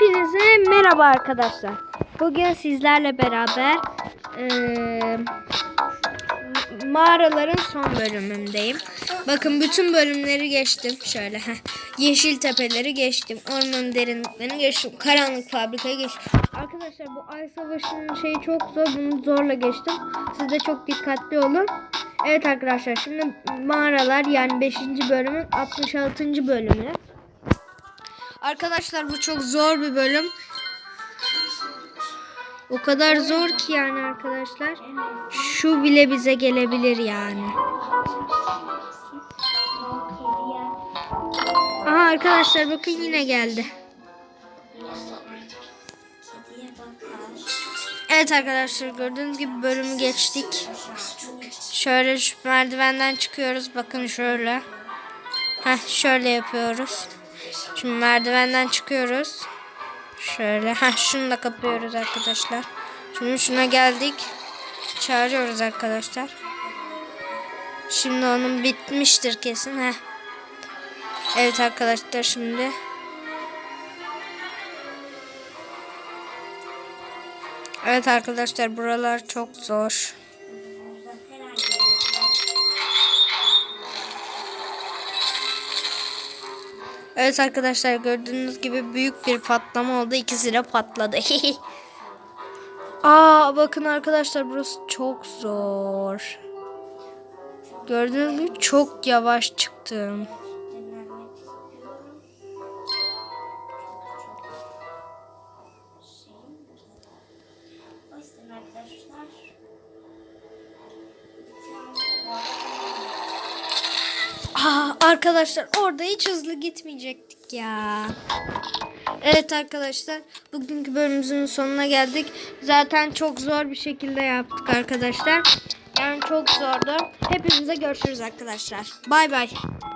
Hepinize merhaba arkadaşlar. Bugün sizlerle beraber eee, mağaraların son bölümündeyim. Bakın bütün bölümleri geçtim. Şöyle heh. yeşil tepeleri geçtim. Ormanın derinliklerini geçtim. Karanlık fabrikayı geçtim. Arkadaşlar bu ay savaşının şeyi çok zor. Bunu zorla geçtim. Siz de çok dikkatli olun. Evet arkadaşlar şimdi mağaralar yani 5. bölümün 66. bölümü. Arkadaşlar bu çok zor bir bölüm. O kadar zor ki yani arkadaşlar. Şu bile bize gelebilir yani. Aha arkadaşlar bakın yine geldi. Evet arkadaşlar gördüğünüz gibi bölümü geçtik. Şöyle şu merdivenden çıkıyoruz. Bakın şöyle. Heh şöyle yapıyoruz. Şimdi merdivenden çıkıyoruz. Şöyle. Heh şunu da kapıyoruz arkadaşlar. Şimdi şuna geldik. Çağırıyoruz arkadaşlar. Şimdi onun bitmiştir kesin. Heh. Evet arkadaşlar şimdi. Evet arkadaşlar buralar çok zor. Evet arkadaşlar gördüğünüz gibi büyük bir patlama oldu. İkisi de patladı. Aa bakın arkadaşlar burası çok zor. Gördüğünüz gibi çok yavaş çıktım. Aa arkadaşlar orada hiç hızlı gitmeyecektik ya. Evet arkadaşlar bugünkü bölümümüzün sonuna geldik. Zaten çok zor bir şekilde yaptık arkadaşlar. Yani çok zordu. Hepinize görüşürüz arkadaşlar. Bay bay.